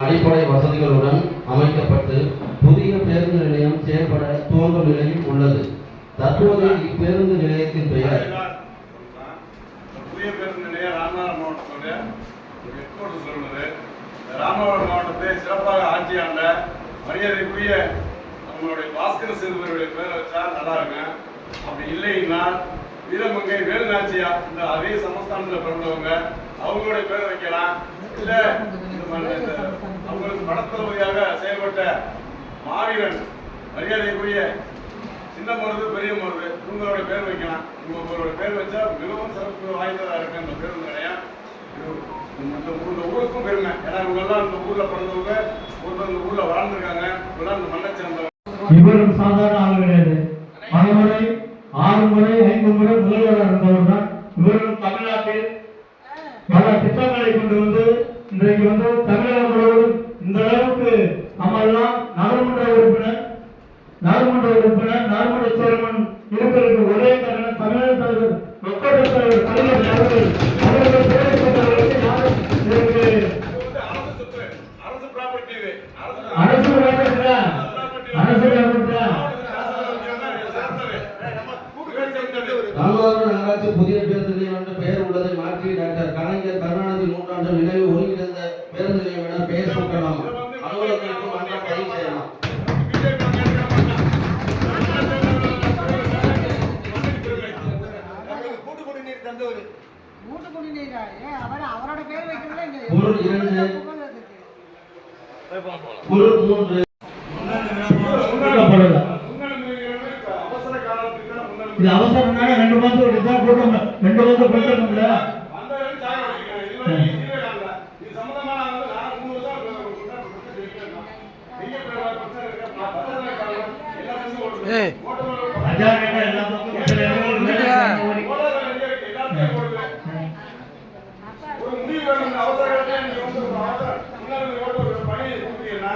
அடிப்படை வசதிகளுடன் அமைக்கப்பட்டு புதிய பேருந்து நிலையம் செயல்பட துவங்கும் நிலையில் உள்ளது. தற்போது இப்பேருந்து நிலையத்தின் பெயர் புதிய பேருந்து நிலையம் ராமநாதபுரம் மாவட்டத்துடைய ஹெட் குவார்டர்ஸ் உள்ளது. ராமநாதபுரம் மாவட்டத்தை சிறப்பாக ஆட்சி ஆண்ட மரியாதைக்குரிய நம்மளுடைய பாஸ்கர சிறுவருடைய பேரை வச்சா நல்லா இருக்கும். அப்படி இல்லைன்னா வீரமங்கை வேலுநாச்சியா இந்த அதே சமஸ்தானத்தில் பிறந்தவங்க அவங்களுடைய பேரை வைக்கலாம். இல்ல அவங்களுக்கு படத்தளபதியாக செயல்பட்ட மாவீரன் மரியாதைக்குரிய சின்ன மருது பெரிய மருது இவங்களோட பேர் வைக்கலாம். இவங்களோட பேர் வச்சா மிகவும் சிறப்பு வாய்ந்ததா இருக்கு அந்த பேருந்து நிலையம் இந்த ஊ- இந்த ஊருக்கும் பெருமை. ஏன்னா இவங்கெல்லாம் இந்த ஊர்ல பிறந்தவங்க ஒருத்தர் இந்த ஊர்ல வாழ்ந்திருக்காங்க. இவங்கெல்லாம் இந்த மண்ணை சேர்ந்தவங்க. இவரும் சாதாரண ஆள் கிடையாது. பலமுறை ஆறு முறை ஐந்து முறை முதல்வராக இருந்தவர் தான் இவரும் தமிழ்நாட்டில் பல திட்டங்களை கொண்டு வந்து இன்றைக்கு வந்து தமிழகம் முழுவதும் இந்த அளவுக்கு நம்மெல்லாம் நாடாளுமன்ற உறுப்பினர் நாடாளுமன்ற உறுப்பினர் நாடாளுமன்ற சேர்மன் இருக்கிறதுக்கு ஒரே காரணம் தமிழக தலைவர் ஒப்பற்ற தலைவர் தலைவர் அவர்கள் ராமநாதபுரம் நகராட்சி புதிய பேருந்து நிலையம் என்ற பெயர் உள்ளதை மாற்றி டாக்டர் கலைஞர் கருணாநிதி நூற்றாண்டு நினைவு ஒருங்கிணைந்த பேருந்து நிலையம் என பெயர் சூட்டலாம். மன்றம் பதிவு செய்யலாம். கூட்டு குடிநீர் பொருள் மூன்று இது அவசரம்னா ரெண்டு மாசம் ஒரு ரெண்டு சாக வச்சிருக்காங்க. இது வரைக்கும் தீர்வே காணல. இது சம்பந்தமா நான் வந்து நான் மூணு வருஷம் பிரச்சனை சொல்லிட்டே இருக்கேன். எங்க பிரச்சனை பிரச்சனை இருக்கு? நான் பத்திரத்துல காரணம். எல்லா பிரச்சனையும் ஓடுது. ஓட்டுநர் அஜா கேட்டா எல்லா பக்கம் பிரச்சனை இருக்கு. ஓடாத வண்டியா இருக்கு. எல்லாத்தையும் ஓடுது. ஒரு முடிவு வேணும். இந்த அவசர காலத்துல நீங்க வந்து ஒரு அவசர முன்னாடி ஓட்ட ஒரு பணியை கொடுத்தீங்கன்னா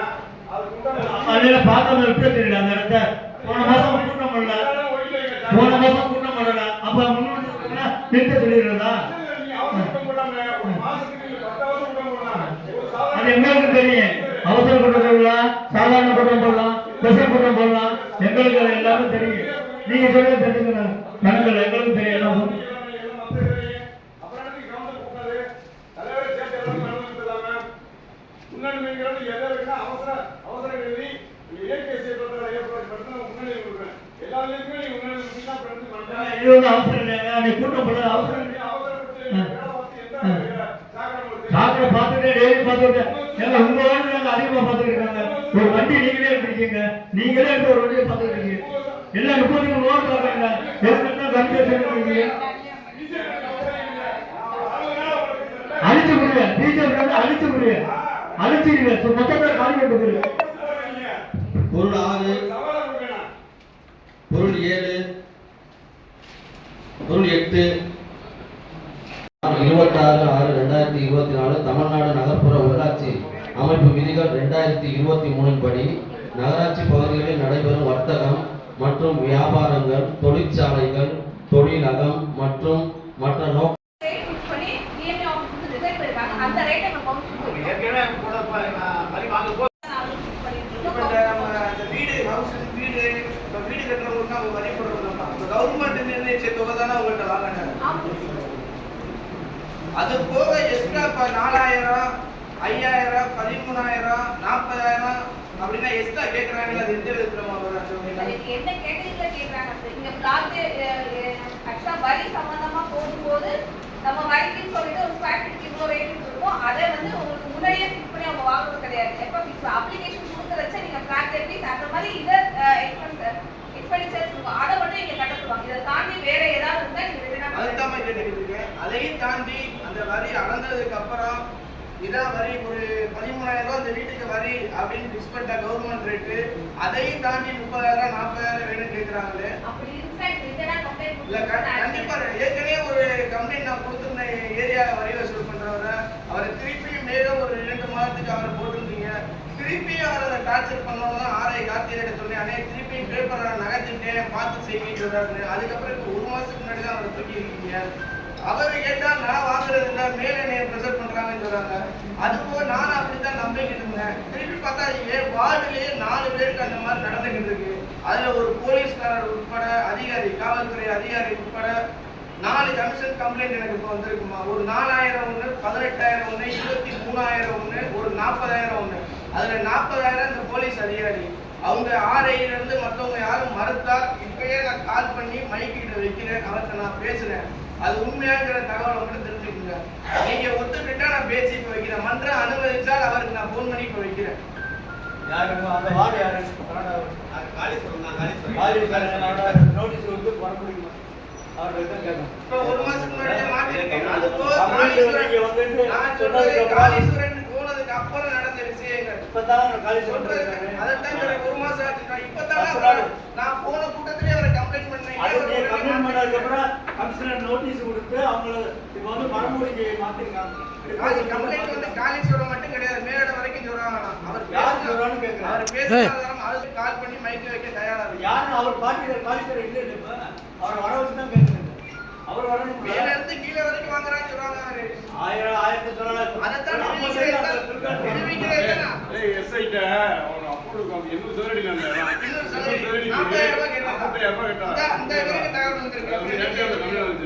அதுக்கு உண்டான அதுல எப்படி தெரியல அந்த இடத்த போன மாசம் கூட்டம் பண்ணல போன மாசம் கூட்டம் பண்ணல அப்ப முன்னாடி நிறுத்த சொல்லிடுறதா? அது எங்களுக்கு தெரியும். அவசர கூட்டம் போடலாம் சாதாரண கூட்டம் போடலாம் ஸ்பெஷல் கூட்டம் போடலாம். எங்களுக்கு அது எல்லாமே தெரியும். நீங்க சொல்ல தெரிஞ்சுக்கணும் கணக்கில் எங்களுக்கு தெரியும் எல்லாம் அவசர வந்து டாக்டரை பார்த்துட்டு டெய்லி பார்த்துட்டு ஏங்க உங்க வார்டு நாங்க அதிகமா பார்த்துட்டு இருக்காங்க. ஒரு வண்டி நீங்களே எடுத்துருக்கீங்க நீங்களே எடுத்து ஒரு வண்டியை எல்லாம் முப்பத்தி மூணு வார்டு பார்க்குறீங்க எதுக்கு அழிச்சு முடிய பிஜேபி அழிச்சு முடிய அழிச்சிருங்க மொத்த பேர் காலி கட்டு போயிரு பொருள் ஆறு. பொருள் ஏழு. பொருள் எட்டு. இருபத்தாறு ஆறு ரெண்டாயிரத்தி இருபத்தி நாலு தமிழ்நாடு நகர்ப்புற உள்ளாட்சி அமைப்பு விதிகள் ரெண்டாயிரத்தி இருபத்தி மூணின் படி நகராட்சி பகுதிகளில் நடைபெறும் வர்த்தகம் மற்றும் வியாபாரங்கள் தொழிற்சாலைகள் தொழிலகம் மற்றும் மற்ற நோக்க ரேட் ஃபிக்ஸ் பண்ணி டிஎம்ஏ ஆஃபீஸ்க்கு ரிசைன் பண்ணிருக்காங்க அந்த ரேட்டை நம்ம கவுண்ட் பண்ணி ஏற்கனவே கூட ப- நான் வரி வாங்க போ இப்போ இந்த நம்ம இந்த வீடு ஹவுஸ் வீடு இப்போ வீடு கட்டுறவங்களுக்கு அவங்க வரி போடுறோம் நம்ம கவர்மெண்ட் நிர்ணயிச்ச தொகை தானே அவங்கள்ட்ட வாங்கினாங்க அது போக எக்ஸ்ட்ரா இப்போ நாலாயிரம் ஐயாயிரம் பதிமூணாயிரம் நாற்பதாயிரம் அப்படின்னா எக்ஸ்ட்ரா கேட்குறாங்களா அது எந்த விதத்தில் சொல்லுங்க அதுக்கு என்ன கேட்டகரியில கேக்குறாங்க இங்க பிளாட் ஆக்சுவலா வரி சம்பந்தமா போகும்போது நம்ம வரிக்குன்னு சொல்லிட்டு ஒரு ஸ்கொயர் ஃபீட் இவ்வளோ ரேட் இருக்கும். அதை வந்து உங்களுக்கு முன்னாடியே ஃபிக்ஸ் பண்ணி அவங்க வாங்குறது கிடையாது. எப்போ ஃபிக்ஸ் அப்ளிகேஷன் கொடுக்கறச்ச நீங்க பிளாட் எப்படி அந்த மாதிரி இதை எக்ஸ்பென்ஸ் எக்ஸ்பெண்டிச்சர்ஸ் இருக்கும் அதை மட்டும் நீங்க கட்ட சொல்லுவாங்க இதை தாண்டி வேற ஏதாவது இருந்தா நீங்க ரிட்டர்ன் அதுதான் மாதிரி கேட்டுக்கிட்டு இருக்கேன் அதையும் தாண்டி அந்த வரி அளந்ததுக்கு அப்புறம் இதான் வரி ஒரு பதிமூணாயிரம் ரூபாய் இந்த வீட்டுக்கு வரி அப்படின்னு ஃபிக்ஸ் பண்ணிட்ட கவர்மெண்ட் ரேட்டு அதையும் தாண்டி முப்பதாயிரம் நாற்பதாயிரம் வேணும் கேட்குறாங்களே இல்ல க- கண்டிப்பா ஏற்கனவே ஒரு கம்ப்ளைண்ட் நான் கொடுத்துருந்தேன் ஏரியா வரி வசூல் பண்றவரை அவரை திருப்பியும் மேலும் ஒரு இரண்டு மாதத்துக்கு அவரை போட்டிருந்தீங்க திருப்பி அவரை டார்ச்சர் பண்ணவங்க தான் ஆர்ஐ கார்த்திகிட்ட சொன்னேன். அண்ணே திருப்பி பேப்பரை நகர்த்திட்டேன் பார்த்து சொல்றாரு அதுக்கப்புறம் இப்போ ஒரு மாசத்துக்கு முன்னாடி தான் அவரை தூக்கி இருக்கீங்க அவர் கேட்டா நான் வாங்குறது இல்ல மேல என்னைய ப்ரெஷர் பண்றாங்கன்னு சொல்றாங்க அதுபோக நானும் அப்படித்தான் நம்பிக்கிட்டு இருந்தேன். திருப்பி பார்த்தா என் வார்டுலயே நாலு பேருக்கு அந்த மாதிரி நடந்துகிட்டு இருக்கு. அதுல ஒரு போலீஸ்காரர் உட்பட அதிகாரி காவல்துறை அதிகாரி உட்பட நாலு கமிஷன் கம்ப்ளைண்ட் எனக்கு இப்போ வந்திருக்குமா? ஒரு நாலாயிரம் ஒன்று பதினெட்டாயிரம் ஒன்று இருபத்தி மூணாயிரம் ஒன்று ஒரு நாற்பதாயிரம் ஒன்று அதுல நாற்பதாயிரம் இந்த போலீஸ் அதிகாரி. அவங்க ஆர்ஐல இருந்து மற்றவங்க யாரும் மறுத்தா இப்பயே நான் கால் பண்ணி மைக்கிட்ட வைக்கிறேன் அவர்கிட்ட நான் பேசுறேன். அது உண்மையாங்கிற தகவலை மட்டும் தெரிஞ்சுக்கோங்க. நீங்க ஒத்துக்கிட்டா நான் பேசி இப்ப வைக்கிறேன். மன்றம் அனுமதிச்சால் அவருக்கு நான் ஃபோன் பண்ணி இப்ப வைக்கிறேன். அந்த வார்டு யாரு? நோட்டீஸ் முடியுமா? அவர்கிட்ட தான் கேட்கணும். இப்ப ஒரு மாசத்துக்கு முன்னாடியே மாட்டிருக்கேன். அது போக காளீஸ்வரன் போனதுக்கு அப்புறம் நடந்த விஷயங்கள். இப்பதான் காலி அதைத்தான் சொல்றேன். ஒரு மாசம் ஆச்சு. நான் இப்பதான் நான் போன கூட்டத்திலே அவரை நீ கம்ப்ளைண்ட் பண்ணதுக்கு அப்புறம் கமிஷனர் நோட்டீஸ் கொடுத்து அவங்கள இப்போ வந்து மரமூடிக்கு மாத்திருக்காங்க. அது கம்ப்ளைண்ட் வந்து மட்டும் கிடையாது. மேலிட வரைக்கும் சொல்றாங்க அவர் யார் சொல்றான்னு கேட்கிறேன். அவர் பேசுறதாலும் அதுக்கு கால் பண்ணி மைக்ல வைக்க தயாரா இருக்கு. யாருன்னு அவர் பார்ட்டி காலிஸ்டர் இல்லை இப்ப. அவர் வர வச்சு தான் அவர் வரணும் மேல இருந்து கீழே வரைக்கும் வாங்குறான்னு சொல்றாங்க ஆயிரம் ஆயிரத்தி சொல்லலாம் அதைத்தான் எஸ்ஐட்ட அவன் அப்போது எண்ணூறு சதுரடி சதுரடி. நாற்பத்தாயிரம் ரூபாய் கேட்டாங்க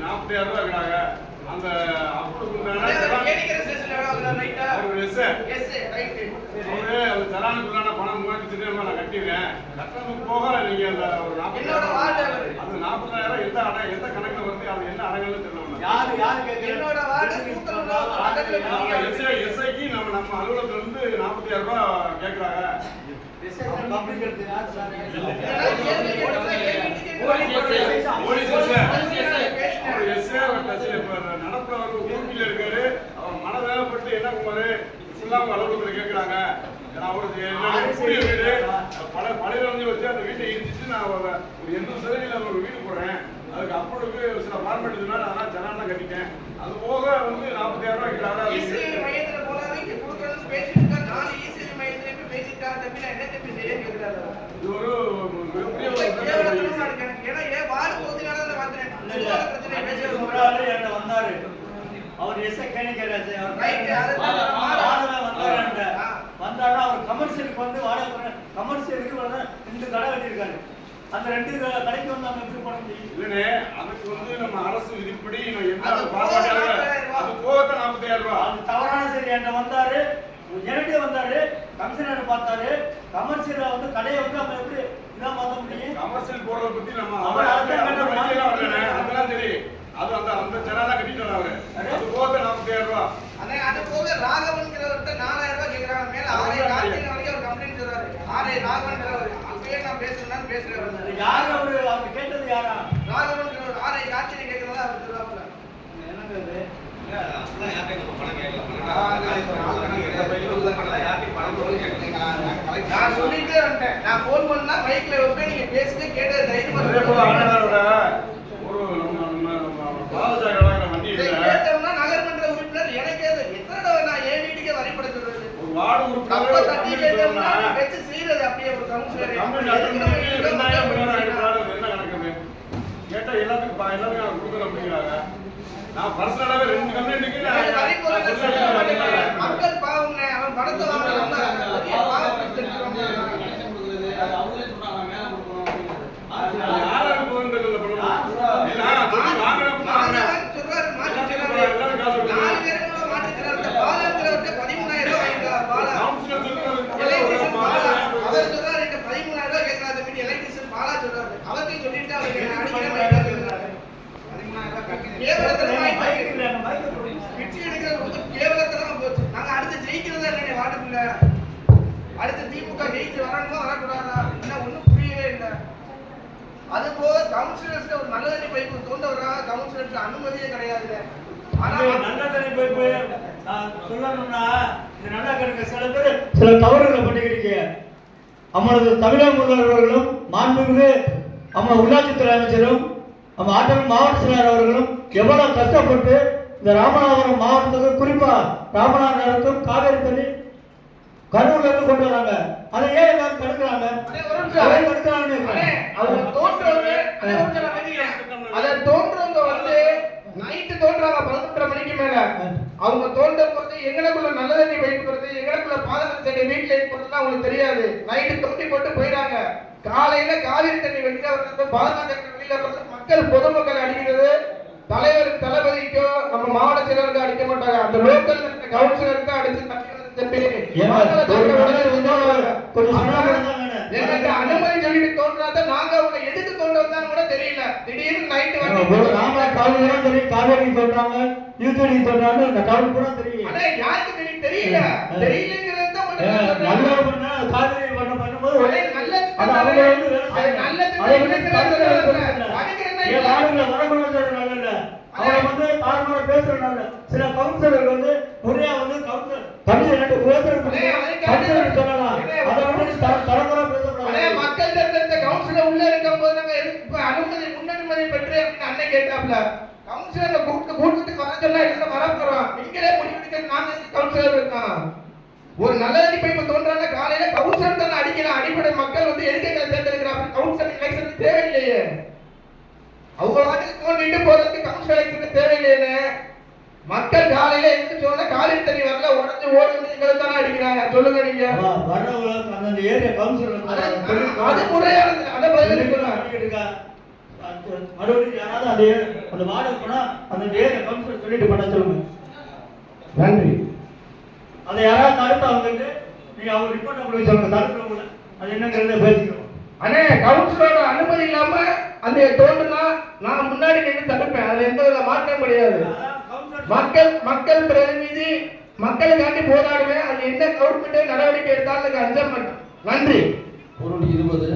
நாற்பத்தாயிரம் ரூபாய் கேட்டாங்க அந்த தரானுக்குள்ளான பணம் மூவாயிரத்தி நான் கட்டிடுறேன் கட்டணத்துக்கு போக நீங்க அந்த ஒரு. நாற்பதாயிரம் அந்த நாற்பதாயிரம் எந்த அடை எந்த கணக்குல வந்து அது என்ன அடங்கல்னு தெரியல யாரு யாரு என்னோட எஸ்ஐக்கு நம்ம நம்ம அலுவலகத்துல இருந்து நாற்பத்தாயிரம் ரூபாய் கேட்கறாங்க பப்ளிக் எடுத்து யார் சார் அவர் அவர் இருக்காரு அவர் மன வேலைப்பட்டு என்ன குமாரு ஃபுல்லா அளவுக்கு அலுவலகத்துல அவருக்கு என்னோட வீடு பல பழைய வந்து வச்சு அந்த வீட்டை இடிச்சிட்டு நான் ஒரு எண்பது சதவீதம் ஒரு வீடு போடுறேன் அதுக்கு அப்பளுக்கு சில ஃபார்மேட் இருந்தாலும் அதெல்லாம் ஜனான் கட்டிட்டேன் அது போக வந்து நாற்பத்தாயிரம் ரூபாய் வந்தாரு அவர் எஸ்ஐ அவர் வந்தாரு அவர் கமர்ஷியலுக்கு வந்து வாடகை கமர்ஷியலுக்கு ரெண்டு கடை கட்டியிருக்காரு அந்த ரெண்டு கடைக்கு வந்து அவங்க எப்படி பண்ண முடியும் அதுக்கு வந்து நம்ம அரசு விதிப்படி அது ரூபாய். அது தவறான சரி என்கிட்ட வந்தாரு எனக்கே வந்தாரு கமிஷனர் பார்த்தாரு கமர்ஷியல வந்து கடையை வந்து அவங்க எப்படி இதான் மாத்த முடியும் கமர்ஷியல் போடுறத பத்தி நம்ம அவர். அதெல்லாம் சரி அது அந்த அந்த ஜனாதான் கட்டிட்டாரு அவரு அது போகத்தான் நாற்பத்தாயிரம் ரூபாய் அண்ணே, அது போக ராகவன்கிறவர்கிட்ட நாலாயிரம் ரூபாய் கேக்குறாங்க. மேல ஆறே கார்த்திகை வரைக்கும் அவர் complaint சொல்றாரு. ஆறே ராகவன்கிறவர். அப்பயே நான் பேசுறேன்னு பேசுறேன் அது யாரு அவரு அவர் கேட்டது யாரா ராகவன்கிறவர் ஆறே கார்த்திகை கேட்கறதா அவர் சொல்றாப்புல. என்னங்க இது நான் சொல்லிட்டே வந்துட்டேன். நான் phone பண்ணா மைக்ல வைப்பேன். நீங்க பேசிட்டு கேட்டது தைரியமா அதே போல. அண்ணனோட ஒரு கேட்டோம்னா நகர்மன்ற உறுப்பினர் எனக்கே எத்தனை தடவை நான் என் வீட்டுக்கே வரிப்பட சொல்றது ஒரு வார்டு உறுப்பினர் தட்டி கம்ப்ளைண்ட் கேட்டோம்னா வச்சு செய்யறது அப்படியே ஒரு கவுன்சிலர் கம்ப்ளைண்ட் கேட்டா எல்லாத்துக்கும் எல்லாத்துக்கும் கொடுக்குறேன் அப்படிங்கிறாங்க நான் பர்சனலாவே ரெண்டு வரி. சொல்லிட்டேன். மக்கள் பாவம்னே அவன் பணத்தை வாங்குறான் பெரிய பாவம் செலுத்துறான் அது யாராருக்கு போகுதுன்றது இல்ல பண்ணணும். இல்ல, சொல்லி வாங்குறேன் வாங்குறேன். மாணவன் சொல்றாரு, மாற்றுத் எல்லாத்துக்கும் திறனாளி. எல்லாரும் காசு கொடுக்கணும். 13,000 ரூபாய் வாங்கிக்கலாம். பாலா. கவுன்சிலர் சொல்றது எலக்ட்ரிஷியன் பாலா. ஒரு அவர் சொல்றாரு, என்கிட்ட 13,000 ரூபாய் கேட்கறாரு தம்பி. எலக்ட்ரிஷியன் பாலா சொல்றாரு. அவர்கிட்டயும் சொல்லிட்டு அவருக்கு என்ன அடிக்கிற மாதிரி கேட்கறாரு. கேவலத்தனமா மைக் ஆயிப்போச்சு. இல்ல அந்த மைக் போடுங்க பிச்சை எடுக்கிறது ரொம்ப கேவலத்தனமா போச்சு. நாங்க அடுத்து ஜெயிக்கிறதா இல்லையா வார்டுக்குள்ள? அடுத்து திமுக ஜெயிச்சு வரணுமா வரக்கூடாதா என்ன ஒண்ணும் புரியவே இல்லை அது போக கவுன்சிலர்ஸ்ல ஒரு நல்ல தண்ணி பைப்பு தோண்ட வர்றாங்க கவுன்சிலர்ஸ் அனுமதியே கிடையாது ஆனா இது நல்ல தண்ணி பைப்பு சொல்லணும்னா இது நல்லா கிடக்கு. சில பேர் சில தவறுகளை பண்ணிக்கிறீங்க. நம்மளது தமிழக முதல்வர்களும் மாண்புமிகு நம்ம உள்ளாட்சித்துறை அமைச்சரும் நம்ம ஆற்றல் மாவட்ட செயலாளர் அவர்களும் எவ்வளவு கஷ்டப்பட்டு இந்த ராமநாதபுரம் மாவட்டத்துக்கு குறிப்பா ராமநாதபுரத்துக்கும் காவேரி தண்ணி கரூர்ல இருந்து கொண்டு வராங்க. அதை ஏன் எல்லாரும் தடுக்கிறாங்க. அவங்க தோன்றவங்க. அதை தோன்றவங்க வந்து நைட்டு தோன்றாங்க பதினொன்றரை மணிக்கு மேல. அவங்க தோன்ற போது எங்களுக்குள்ள நல்ல தண்ணி பைப் போறது எங்களுக்குள்ள பாதகத்தை செடி வீட்டுல போறதுலாம் அவங்களுக்கு தெரியாது. நைட்டு தோண்டி போட்டு போயிடாங்க காலையில காவிரி தண்ணி வெளியில வர்றது பாதகத்தை வெளியில வர்றது மக்கள் பொதுமக்கள் அடிக்கிறது தலைவருக்கு தளபதிக்கோ நம்ம மாவட்ட செயலருக்கு அடிக்க மாட்டாங்க. அந்த லோக்கல் கவுன்சிலருக்கு அடிச்சு ஒரு. எங்களுக்கு அனுமதி சொல்லிட்டு தோன்றாத நாங்க அவங்க எதுக்கு தோண்ட வந்தாங்க கூட தெரியல திடீர்னு ஒரு வந்து ராம காவல் தான் தெரியும் காவேரி சொல்றாங்க யூத்தடி சொல்றாங்க அந்த காவல் பூரா தெரியும் ஆனா யாருக்கு தெரியும் தெரியல. தெரியலங்கிறது தான் நல்ல. பண்ணா காவேரி பண்ண பண்ணும்போது அதே நல்ல அது அவங்க வந்து. நல்ல அதை வந்து வரக்கூடாது அவங்க வந்து தாறுமாறா பேசுறதுனால சில கவுன்சிலர் வந்து முறையா வந்து கவுன்சிலர் தமிழ் பேசுறது கவுன்சிலர் சொல்லலாம் அதே, வந்து பேசக்கூடாது. மக்கள் தேர்ந்தெடுத்த கவுன்சிலர் உள்ள இருக்கும் போது நாங்க அனுமதி முன்னனுமதி பெற்று அப்படின்னு அண்ணன் கேட்டாப்ல. கவுன்சிலர் கூப்பிட்டு கூட்டத்துக்கு வர சொன்னா எல்லாரும் வர போறோம் நீங்களே முடிவெடுக்க நாங்க கவுன்சிலர் இருக்கோம் ஒரு நல்ல அடிப்பை இப்ப தோன்றாங்க காலையில கவுன்சிலர் தானே அடிக்கலாம் அடிப்படை மக்கள் வந்து எதுக்கு தேர்ந்தெடுக்கிறாங்க கவுன்சிலர் அவங்க வாட்டுக்கு தோண்டிட்டு போறதுக்கு கவுன்சிலர் எலெக்ஷன் தேவையில்லையே. மக்கள் காலையில எந்திரிச்சோன்னா காலில் தண்ணி வரல உடஞ்சு ஓடுறது எங்களை தானே அடிக்கிறாங்க. சொல்லுங்க நீங்க. வ- வர்றவங்க அந்தந்த ஏரியா கவுன்சிலர் அது- முறையானது அதை பதிலளிக்கணும் மறுபடியும் யாராவது அந்த அந்த வார்டு போனா அந்த ஏரியா கவுன்சிலர் சொல்லிட்டு பண்ண சொல்லுங்க. நன்றி. அதை யாராவது தடுத்து அவங்களுக்கு நீங்க அவங்க ரிப்போர்ட் கொடுக்க சொல்லுங்க தடுக்கிறவங்கள. அது என்னங்கிறத பேசிக்கிறோம். அண்ணே கவுன்சிலரோட அனுமதி இல்லாம அந்த தோண்டுனா நான் முன்னாடி நின்று தடுப்பேன். அதுல எந்த வித மாற்றம் கிடையாது. மக்கள் மக்கள் பிரதிநிதி மக்களுக்காண்டி போராடுவேன். அது என்ன கவர்மெண்ட் நடவடிக்கை எடுத்தாலும் அதுக்கு அஞ்ச மாட்டேன் நன்றி. பொருள் இருபது.